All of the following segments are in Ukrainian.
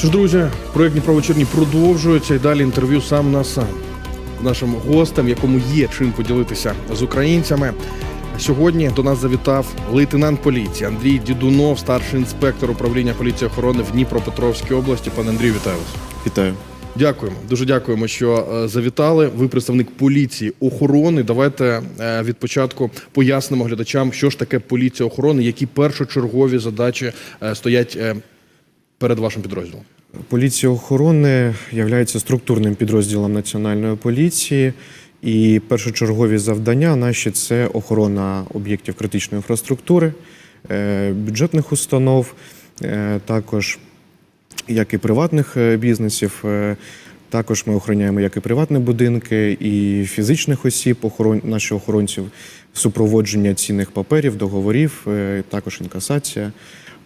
Що ж, друзі, проект «Дніпровечірні» продовжується і далі інтерв'ю сам на сам нашим гостем, якому є чим поділитися з українцями. Сьогодні до нас завітав лейтенант поліції Андрій Дідунов, старший інспектор управління поліції охорони в Дніпропетровській області. Пане Андрію, вітаю вас. Вітаю. Дякуємо, дуже дякуємо, що е, завітали. Ви представник поліції охорони. Давайте е, від початку пояснимо глядачам, що ж таке поліція охорони, які першочергові задачі е, стоять перед вашим підрозділом. Поліція охорони є структурним підрозділом національної поліції. І першочергові завдання наші це охорона об'єктів критичної інфраструктури, е, бюджетних установ, е, також як і приватних е, бізнесів. Також ми охороняємо як і приватні будинки, і фізичних осіб, охорон... наших охоронців, супроводження цінних паперів, договорів, також інкасація.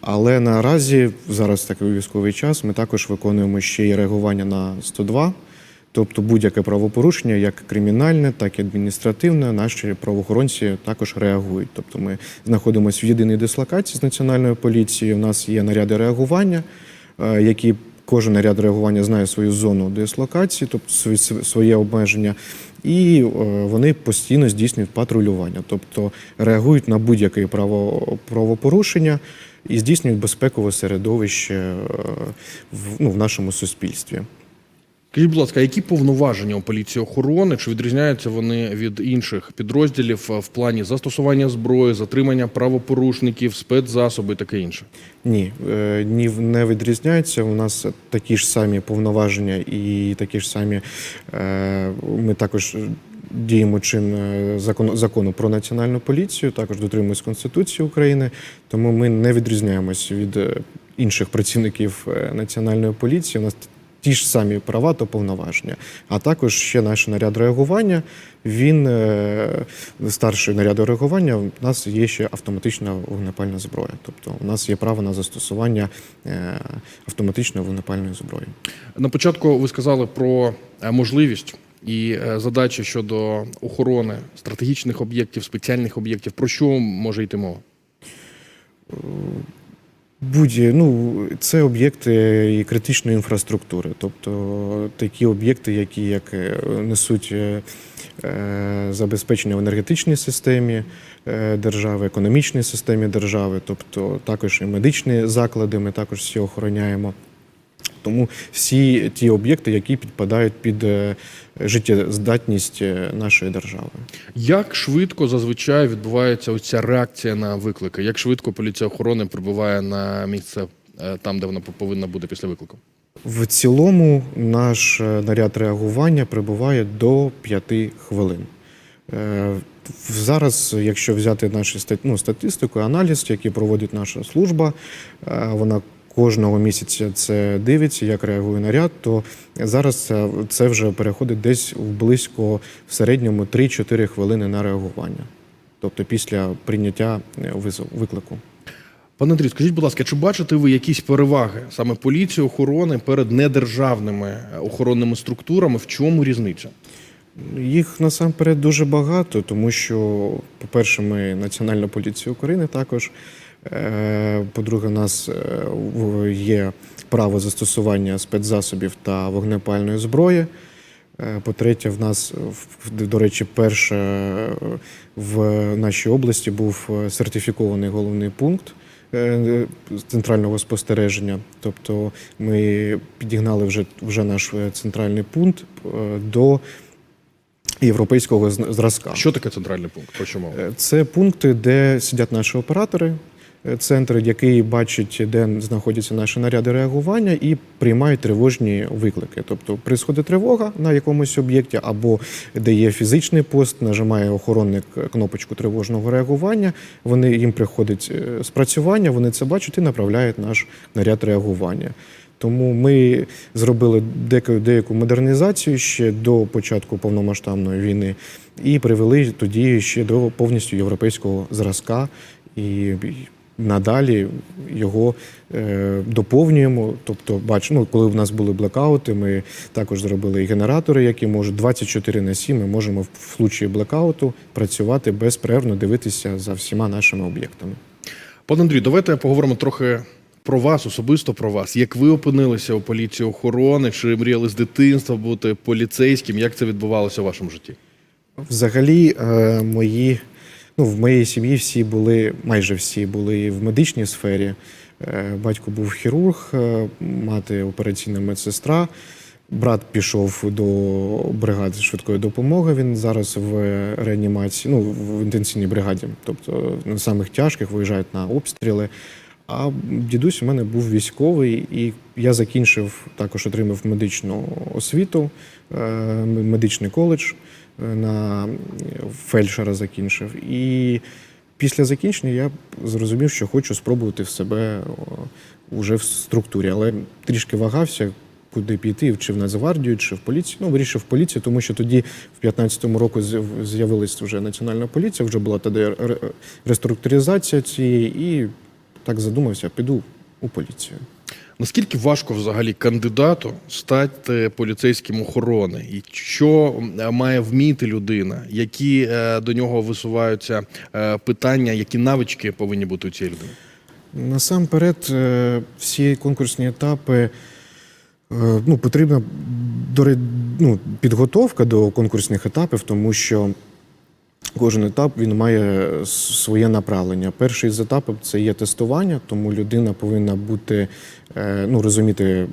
Але наразі, зараз такий військовий час, ми також виконуємо ще й реагування на 102, тобто будь-яке правопорушення, як кримінальне, так і адміністративне, наші правоохоронці також реагують. Тобто ми знаходимося в єдиній дислокації з національною поліцією. У нас є наряди реагування, е, які кожен наряд реагування знає свою зону дислокації, тобто своє обмеження, і е, вони постійно здійснюють патрулювання, тобто реагують на будь-яке право, правопорушення і здійснюють безпекове середовище е, в, ну, в нашому суспільстві. Скажіть, будь ласка, які повноваження у поліції охорони? Чи відрізняються вони від інших підрозділів е, в плані застосування зброї, затримання правопорушників, спецзасоби і таке інше? Ні, е, ні, не відрізняється. У нас такі ж самі повноваження і такі ж самі. Ми також діємо чин е, закону, закону про національну поліцію, також дотримуємось Конституції України, тому ми не відрізняємось від е, інших працівників е, національної поліції. У нас ті ж самі права та повноваження. А також ще наш наряд реагування. Він старший наряд реагування. У нас є ще автоматична вогнепальна зброя. Тобто, у нас є право на застосування автоматичної вогнепальної зброї. На початку ви сказали про можливість і е, задачі щодо охорони стратегічних об'єктів, спеціальних об'єктів. Про що може йти мова? Будь ну це об'єкти і критичної інфраструктури, тобто такі об'єкти, які як е, несуть е, е, забезпечення в енергетичній системі е, держави, економічній системі держави, тобто також і медичні заклади, ми також всі охороняємо. Тому всі ті об'єкти, які підпадають під е, життєздатність е, нашої держави. Як швидко зазвичай відбувається оця реакція на виклики? Як швидко поліція охорони прибуває на місце е, там, де вона повинна бути після виклику? В цілому наш наряд реагування прибуває до 5 хвилин. Зараз, якщо взяти нашу ну, статистику, аналіз, який проводить наша служба, вона кожного місяця це дивиться, як реагує наряд, то зараз це, вже переходить десь в близько в середньому 3-4 хвилини на реагування. Тобто після прийняття е, визов- виклику. Пане Андрій, скажіть, будь ласка, чи бачите ви якісь переваги саме поліції охорони перед недержавними е, охоронними структурами? В чому різниця? Їх насамперед дуже багато, тому що, по-перше, ми Національна поліція України також. Е, По-друге, у нас е, є право застосування спецзасобів та вогнепальної зброї. Е, По-третє, в нас, до речі, перше е, в нашій області був е, сертифікований головний пункт е, центрального спостереження. Тобто ми підігнали вже, вже наш е, центральний пункт е, до європейського зразка. Що таке центральний пункт? Е, Це пункти, де сидять наші оператори, е, центр, який бачить, де знаходяться наші наряди реагування, і приймають тривожні виклики. Тобто, приходить тривога на якомусь об'єкті, або де є фізичний пост, нажимає охоронник кнопочку тривожного реагування. Вони їм приходить е, спрацювання, вони це бачать і направляють наш наряд реагування. Тому ми зробили деяку модернізацію ще до початку повномасштабної війни і привели тоді ще до повністю європейського зразка. І надалі його е, доповнюємо. Тобто, бач, ну, коли в нас були блекаути, ми також зробили і генератори, які можуть 24 на 7, ми можемо в случаї блекауту працювати безперервно, дивитися за всіма нашими об'єктами. Пане Андрію, давайте поговоримо трохи про вас, особисто про вас. Як ви опинилися у поліції охорони? Чи мріяли з дитинства бути поліцейським? Як це відбувалося у вашому житті? Взагалі, е, мої, ну, в моїй сім'ї всі були, майже всі були в медичній сфері. Е, Батько був хірург, е, мати операційна медсестра. Брат пішов до бригади швидкої допомоги. Він зараз в реанімації, ну в інтенсивній бригаді, тобто на самих тяжких виїжджають на обстріли. А дідусь у мене був військовий, і я закінчив також отримав медичну освіту, е, медичний коледж на фельдшера закінчив. І після закінчення я зрозумів, що хочу спробувати в себе вже в структурі, але трішки вагався. Куди піти, чи в Нацгвардію, чи в поліцію. Ну, вирішив в поліцію, тому що тоді, в 15-му році, з'яв- з'явилась вже національна поліція, вже була тоді ре- реструктуризація цієї, і так задумався, піду у поліцію. Наскільки важко взагалі кандидату стати поліцейським охорони? І що е, має вміти людина? Які е, до нього висуваються е, питання, які навички повинні бути у цієї людини? Насамперед, всі конкурсні етапи ну, потрібна ну, підготовка до конкурсних етапів, тому що кожен етап він має своє направлення. Перший з етапів це є тестування, тому людина повинна бути е, ну, розуміти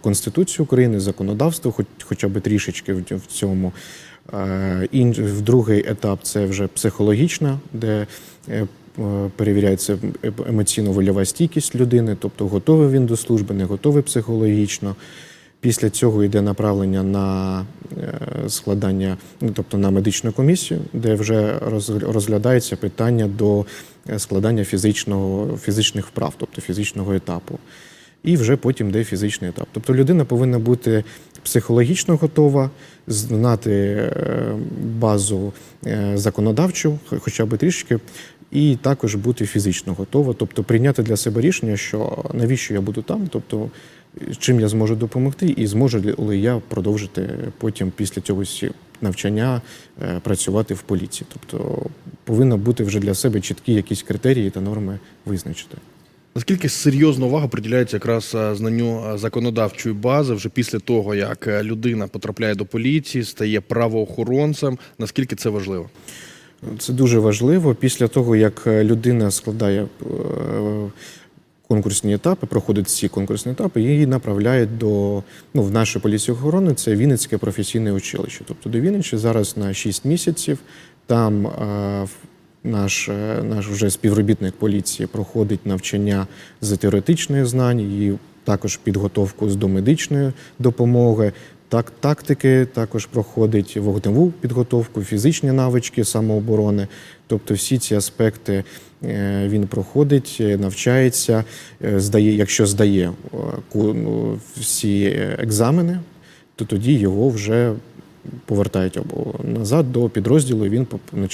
Конституцію України, законодавство, хоч, хоча б трішечки в, цьому. Е, ін- другий етап це вже психологічна, де е, перевіряється е- емоційно-вольова стійкість людини, тобто готовий він до служби, не готовий психологічно. Після цього йде направлення на е, складання, ну тобто на медичну комісію, де вже розглядається питання до е, складання фізичного, фізичних вправ, тобто фізичного етапу. І вже потім йде фізичний етап. Тобто людина повинна бути психологічно готова, знати е, базу законодавчу, хоча б трішки, і також бути фізично готова, тобто прийняти для себе рішення, що навіщо я буду там, тобто чим я зможу допомогти, і зможу ли я продовжити потім після цього навчання е, працювати в поліції. Тобто повинно бути вже для себе чіткі якісь критерії та норми визначити. Наскільки серйозна увага приділяється якраз е, знанню е, законодавчої бази вже після того, як людина потрапляє до поліції, стає правоохоронцем? Наскільки це важливо? Це дуже важливо. Після того, як людина складає конкурсні етапи, проходить всі конкурсні етапи, її направляють до ну, в нашу поліцію охорони, це Вінницьке професійне училище. Тобто до Вінниці зараз на 6 місяців. Там е, в- наш, е, наш вже співробітник поліції проходить навчання з теоретичних знань і також підготовку з домедичної допомоги. Так, тактики також проходить вогневу підготовку, фізичні навички самооборони. Тобто всі ці аспекти е, він проходить, е, навчається, е, здає, якщо здає ну, всі екзамени, то тоді його вже повертають назад до підрозділу, і він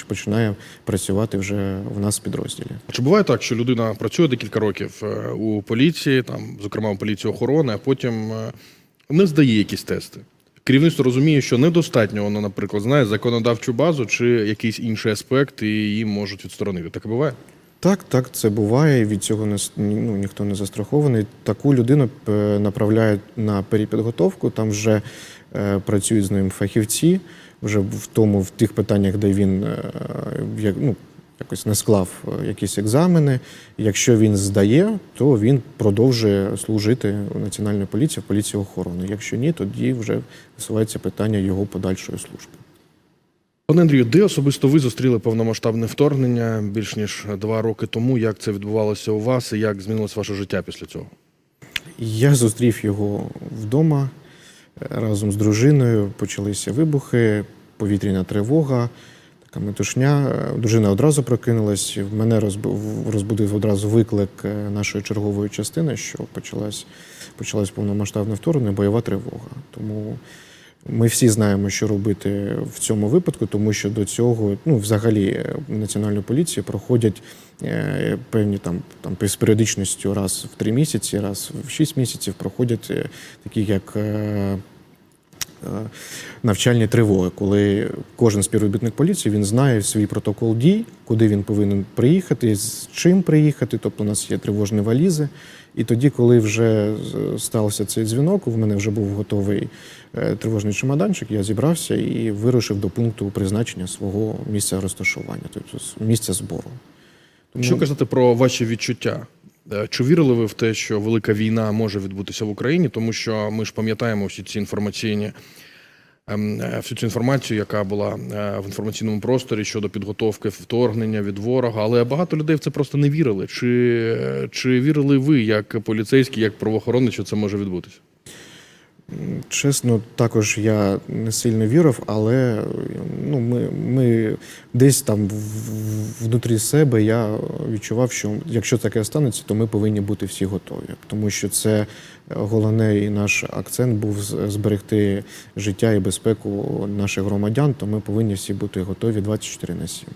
починає працювати вже в нас в підрозділі. Чи буває так, що людина працює декілька років у поліції, там, зокрема у поліції охорони, а потім не здає якісь тести? Керівництво розуміє, що недостатньо воно, наприклад, знає законодавчу базу чи якийсь інший аспект, і її можуть відсторонити. Так і буває? Так, так, це буває. Від цього не ну, ніхто не застрахований. Таку людину е, направляють на перепідготовку. Там вже е, працюють з ним фахівці, вже в тому, в тих питаннях, де він е, як, ну, якось не склав е, якісь екзамени. Якщо він здає, то він продовжує служити у національній поліції, в поліції охорони. Якщо ні, тоді вже висувається питання його подальшої служби. Пане Андрію, де особисто ви зустріли повномасштабне вторгнення більш ніж два роки тому? Як це відбувалося у вас і як змінилось ваше життя після цього? Я зустрів його вдома е, разом з дружиною. Почалися вибухи, повітряна тривога, така метушня. Е, Дружина одразу прокинулась. Мене розбу- розбудив одразу виклик е, нашої чергової частини, що почалась, почалась повномасштабне вторгнення, бойова тривога. Тому ми всі знаємо, що робити в цьому випадку, тому що до цього, ну, взагалі, е, в національній поліції проходять певні там, там з періодичністю раз в три місяці, раз в шість місяців проходять такі як. Е, е, навчальні тривоги, коли кожен співробітник поліції він знає свій протокол дій, куди він повинен приїхати, з чим приїхати. Тобто у нас є тривожні валізи. І тоді, коли вже стався цей дзвінок, в мене вже був готовий е, тривожний чемоданчик, я зібрався і вирушив до пункту призначення свого місця розташування, тобто місця збору. Тому- Що казати про ваші відчуття? Е, Чи вірили ви в те, що велика війна може відбутися в Україні? Тому що ми ж пам'ятаємо всі ці інформаційні ем, е, всю цю інформацію, яка була е, в інформаційному просторі щодо підготовки вторгнення від ворога, але багато людей в це просто не вірили. Чи, чи вірили ви, як поліцейські, як правоохоронець, що це може відбутися? Чесно, також я не сильно вірив, але ну, ми, ми десь там внутрі себе я відчував, що якщо таке станеться, то ми повинні бути всі готові. Тому що це головний наш акцент був зберегти життя і безпеку наших громадян, то ми повинні всі бути готові 24 на 7.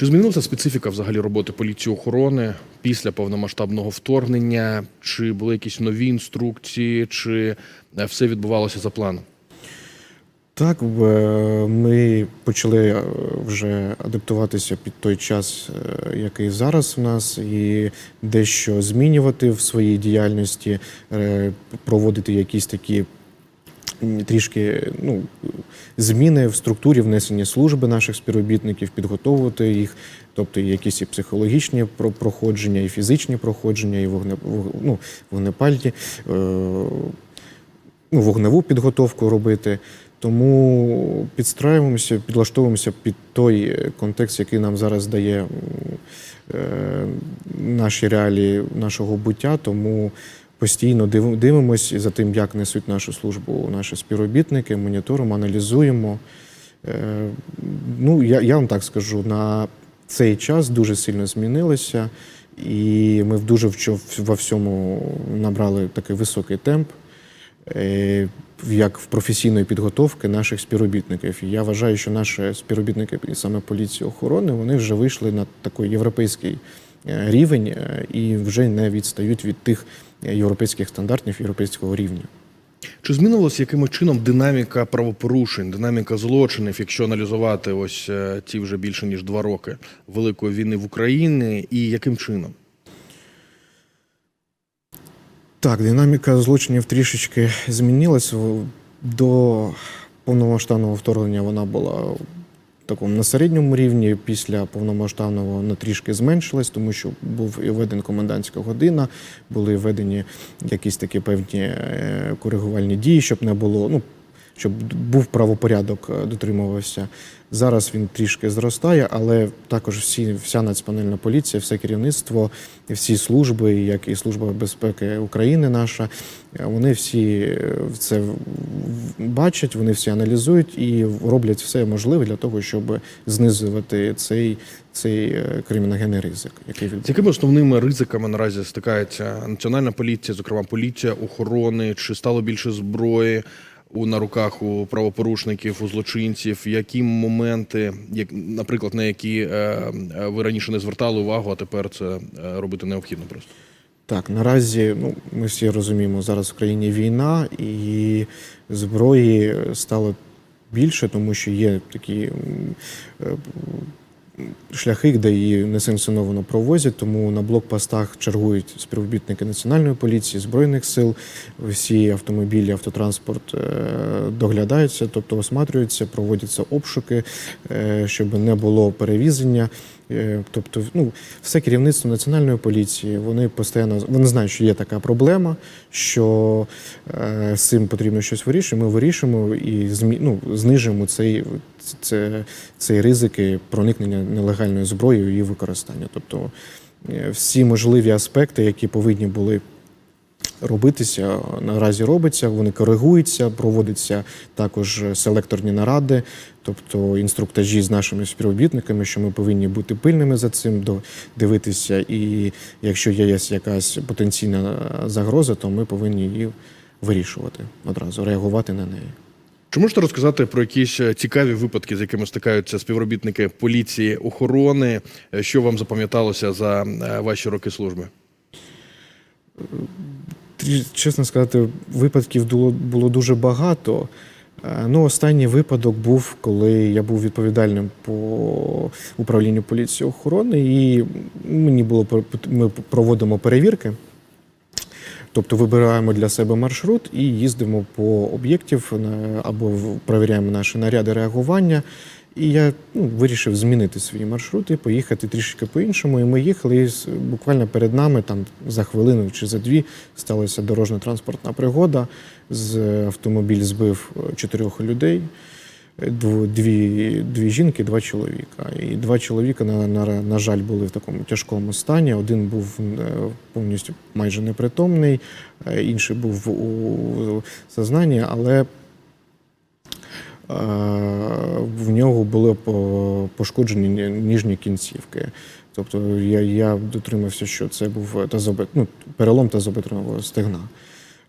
Чи змінилася специфіка взагалі роботи поліції охорони після повномасштабного вторгнення? Чи були якісь нові інструкції, чи е, все відбувалося за планом? Так, ми почали е, вже адаптуватися під той час, е, який зараз в нас, і дещо змінювати в своїй діяльності, е, проводити якісь такі трішки ну, зміни в структурі внесення служби наших співробітників, підготовувати їх, тобто якісь і психологічні проходження, і фізичні проходження, і вогне, ну, вогнепальні. Е, ну, вогневу підготовку робити. Тому підстраюємося, підлаштовуємося під той контекст, який нам зараз дає е, наші реалії нашого буття. Тому постійно див- дивимося за тим, як несуть нашу службу наші співробітники, моніторимо, аналізуємо. Е, Ну, я, я вам так скажу, на цей час дуже сильно змінилося, і ми дуже во всьому набрали такий високий темп е, як в професійної підготовки наших співробітників. Я вважаю, що наші співробітники, саме поліції охорони, вони вже вийшли на такий європейський рівень е, і вже не відстають від тих е, європейських стандартів європейського рівня. Чи змінилася якимось чином динаміка правопорушень, динаміка злочинів, якщо аналізувати ось е, ті вже більше ніж два роки великої війни в Україні, і яким чином? Так, динаміка злочинів трішечки змінилась. До повномасштабного вторгнення вона була такому на середньому рівні. Після повномасштабного на трішки зменшилась, тому що був і введен комендантська година, були введені якісь такі певні е, коригувальні дії, щоб не було. Ну, щоб був правопорядок, е, дотримувався. Зараз він трішки зростає, але також всі, вся національна поліція, все керівництво, всі служби, як і Служба безпеки України наша, е, вони всі е, це бачать, вони всі аналізують і роблять все можливе для того, щоб знизувати цей, цей криміногенний ризик, який З якими основними ризиками наразі стикається національна поліція, зокрема поліція охорони? Чи стало більше зброї у на руках у правопорушників, у злочинців? Які моменти, як, наприклад, на які е, е, ви раніше не звертали увагу, а тепер це е, робити необхідно просто? Так, наразі ну, ми всі розуміємо, зараз в країні війна і зброї стало більше, тому що є такі шляхи, де її несанкціоновано провозять. Тому на блокпостах чергують співробітники національної поліції, збройних сил. Всі автомобілі, автотранспорт е, доглядаються, тобто осматрюються, проводяться обшуки, е, щоб не було перевізення. Е, Тобто, ну, все керівництво національної поліції, вони постійно вони знають, що є така проблема, що з цим потрібно щось вирішувати. Ми вирішимо і змі, ну, знижимо цей, це, цей ризики проникнення нелегальною зброєю і її використання. Тобто е, всі можливі аспекти, які повинні були робитися, наразі робиться, вони коригуються, проводяться також селекторні наради, тобто інструктажі з нашими співробітниками, що ми повинні бути пильними за цим, дивитися, і якщо є якась потенційна загроза, то ми повинні її вирішувати одразу, реагувати на неї. Чи можете розказати про якісь е, цікаві випадки, з якими стикаються співробітники поліції охорони? Е, Що вам запам'яталося за е, ваші роки служби? Чесно сказати, випадків було, дуже багато. Ну, останній випадок був, коли я був відповідальним по управлінню поліції охорони, і мені було ми проводимо перевірки. Тобто вибираємо для себе маршрут і їздимо по об'єктів на- або перевіряємо наші наряди реагування. І я ну, вирішив змінити свій маршрут і поїхати трішки по-іншому. І ми їхали, і буквально перед нами, там за хвилину чи за дві, сталася дорожньо-транспортна пригода. З автомобіль збив е, чотирьох людей. Дві, дві жінки, два чоловіка. І два чоловіка, на, на, на жаль, були в такому тяжкому стані. Один був е, повністю майже непритомний, е, інший був у сознанні, але е, в нього були пошкоджені ніжні кінцівки. Тобто я, я дотримався, що це був тазобет, ну, перелом тазобетрового стегна.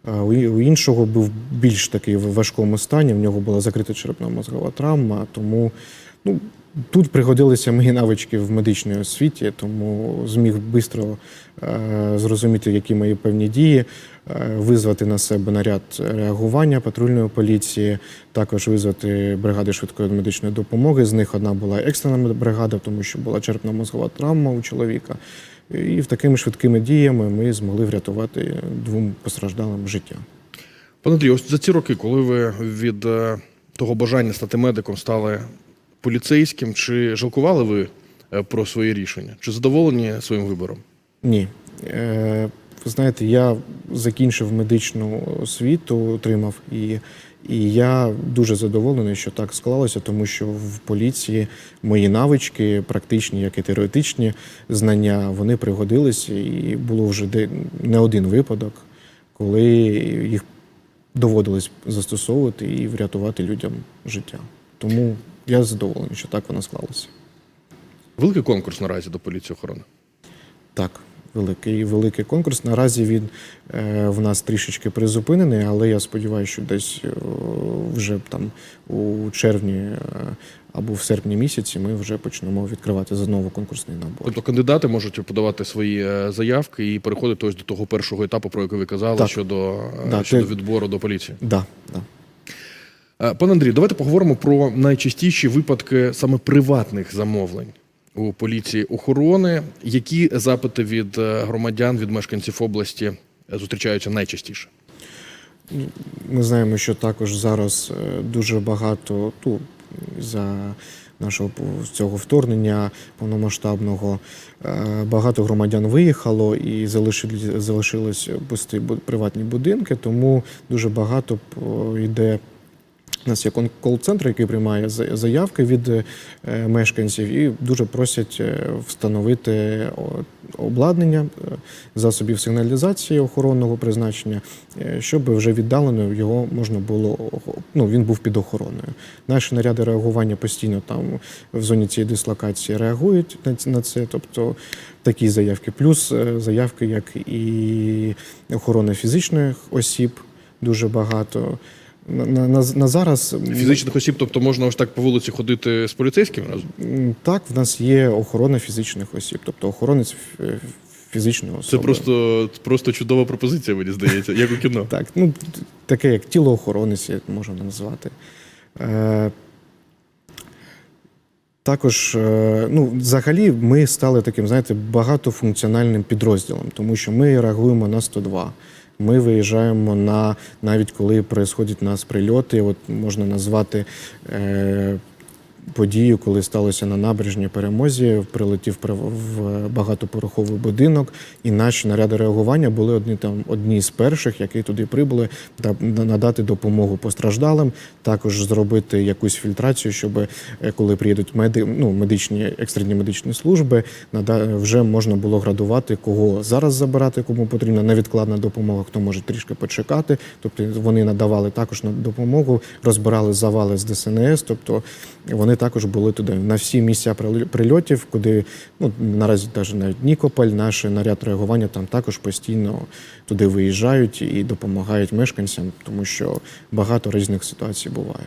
У іншого був більш такий в важкому стані, в нього була закрита черепно-мозгова травма, тому ну, тут пригодилися мої навички в медичній освіті, тому зміг швидко е, зрозуміти, які мої певні дії, е, визвати на себе наряд реагування патрульної поліції, також визвати бригади швидкої медичної допомоги. З них одна була екстрена бригада, тому що була черепно-мозгова травма у чоловіка. І такими швидкими діями ми змогли врятувати двом постраждалим життя. Пане Андрію, ось за ці роки, коли ви від е, того бажання стати медиком стали поліцейським, чи жалкували ви е, про своє рішення? Чи задоволені своїм вибором? Ні. Ви знаєте, я закінчив медичну освіту, отримав, і, і я дуже задоволений, що так склалося, тому що в поліції мої навички, практичні, як і теоретичні знання, вони пригодилися, і було вже не один випадок, коли їх доводилось застосовувати і врятувати людям життя. Тому я задоволений, що так воно склалося. Великий конкурс наразі до поліції охорони. Так, великий великий конкурс. Наразі він е, в нас трішечки призупинений, але я сподіваюся, що десь е, вже там у червні е, або в серпні місяці ми вже почнемо відкривати знову конкурсний набор. Тобто кандидати можуть подавати свої заявки і переходити ось до того першого етапу, про який ви казали, Так. щодо, Да, щодо ти- відбору до поліції. Да, да. Пане Андрій, давайте поговоримо про найчастіші випадки саме приватних замовлень у поліції охорони. Які запити від е, громадян, від мешканців області е, зустрічаються найчастіше? Ми знаємо, що також зараз е, дуже багато ну, за нашого цього вторгнення повномасштабного багато громадян виїхало і залишили, залишились пусті приватні будинки, тому дуже багато йде. У нас є кол-центр, який приймає за- заявки від е, мешканців, і дуже просять е, встановити обладнання е, засобів сигналізації охоронного призначення, щоб вже віддалено його можна було ну, він був під охороною. Наші наряди реагування постійно там в зоні цієї дислокації реагують на це, тобто такі заявки, плюс заявки, як і охорона фізичних осіб, дуже багато. На, на, на, зараз Фізичних осіб, тобто можна ось так по вулиці ходити з поліцейським разом? Так, в нас є охорона фізичних осіб, тобто охоронець фі- фізичної особи. Це просто, просто чудова пропозиція, мені здається, як у кіно. так, ну таке як тілоохоронець, як можна назвати. Е, також, е, ну, взагалі, ми стали таким, знаєте, багатофункціональним підрозділом, тому що ми реагуємо на 102. Ми виїжджаємо на навіть коли происходять у нас прильоти, от можна назвати е, подію, коли сталося на набережній перемозі, прилетів при- в багатоповерховий будинок, і наші наряди реагування були одні там одні з перших, які туди прибули, та на- надати допомогу постраждалим, також зробити якусь фільтрацію, щоб е, коли приїдуть меди, ну, медичні екстрені медичні служби, вже можна було градувати, кого зараз забирати, кому потрібна невідкладна допомога, хто може трішки почекати. Тобто вони надавали також на допомогу, розбирали завали з ДСНС, тобто вони також були туди на всі місця прильотів, куди ну наразі навіть навіть Нікополь, наш наряд реагування там також постійно туди виїжджають і допомагають мешканцям, тому що багато різних ситуацій буває.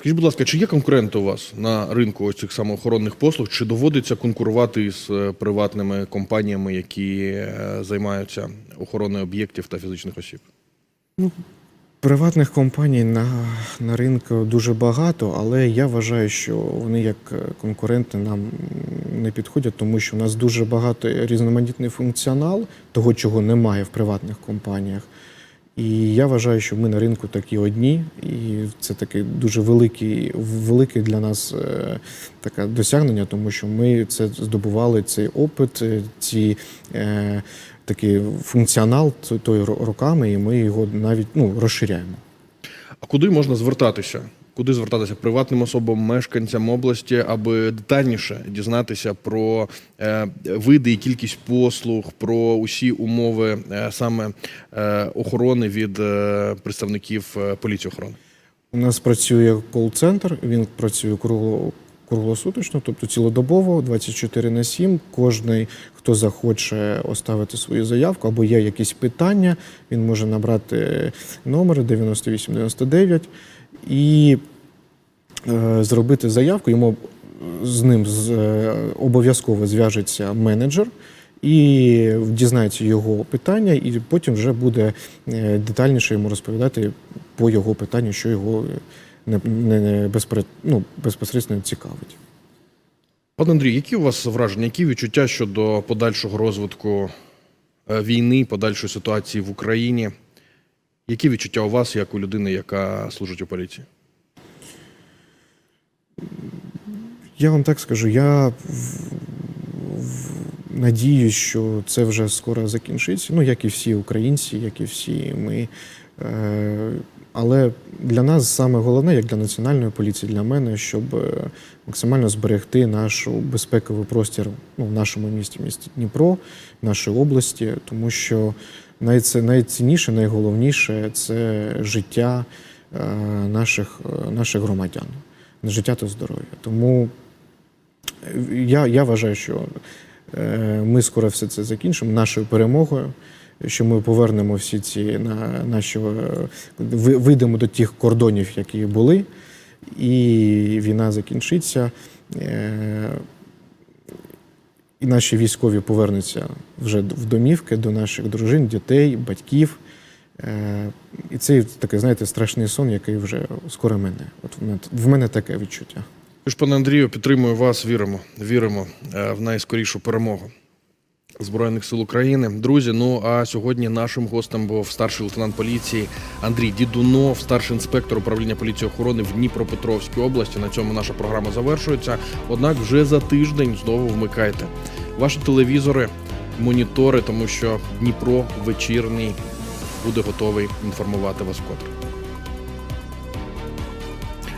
Скажіть, будь ласка, чи є конкуренти у вас на ринку ось цих самоохоронних послуг? Чи доводиться конкурувати із е, приватними компаніями, які е, займаються охороною об'єктів та фізичних осіб? Приватних компаній на, на ринку дуже багато, але я вважаю, що вони як е, конкуренти нам не підходять, тому що у нас дуже багато різноманітний функціонал, того, чого немає в приватних компаніях. І я вважаю, що ми на ринку такі одні, і це таке дуже великий, для нас е, таке досягнення, тому що ми це здобували цей опит, е, ці е, такий функціонал той ро- роками, і ми його навіть ну, розширяємо. А куди можна звертатися? Куди звертатися приватним особам, мешканцям області, аби детальніше дізнатися про е, види і кількість послуг, про усі умови е, саме е, охорони від е, представників е, поліції охорони? У нас працює кол-центр, він працює кругло, круглосуточно, тобто цілодобово, 24 на 7. Кожний, хто захоче оставити свою заявку або є якісь питання, він може набрати номер 9899 і е, зробити заявку. Йому з ним е, обов'язково зв'яжеться менеджер. І дізнається його питання, і потім вже буде е, детальніше йому розповідати по його питанню, що його не, не, не безпре, ну, безпосередньо цікавить. Пане Андрій, які у вас враження, які відчуття щодо подальшого розвитку е, війни, подальшої ситуації в Україні? Які відчуття у вас, як у людини, яка служить у поліції? Я вам так скажу, я в- в- надіюсь, що це вже скоро закінчиться. Ну, як і всі українці, як і всі ми. Е, Але для нас саме головне, як для національної поліції, для мене, щоб е, максимально зберегти наш безпековий простір ну, в нашому місті, місті Дніпро, в нашій області, тому що найцінніше, найголовніше це життя е, наших, е, наших громадян, життя та здоров'я. Тому я, я вважаю, що ми скоро все це закінчимо нашою перемогою, що ми повернемо всі ці на наші е, вийдемо до тих кордонів, які були, і війна закінчиться. е, І наші військові повернуться вже в домівки до наших дружин, дітей, батьків. Е, І це такий, знаєте, страшний сон, який вже скоро мене. От в мене, таке відчуття. Тож, пане Андрію, підтримую вас, віримо, віримо в найскорішу перемогу Збройних сил України. Друзі, ну а сьогодні нашим гостем був старший лейтенант поліції Андрій Дідунов, старший інспектор управління поліції охорони в Дніпропетровській області. На цьому наша програма завершується. Однак вже за тиждень знову вмикайте ваші телевізори, монітори, тому що Дніпро вечірній буде готовий інформувати вас вкотре.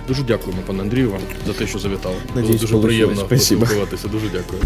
Дуже дякуємо, пане Андрію, вам за те, що завітали. Було дуже приємно Спасибо. поспілкуватися. Дуже дякую.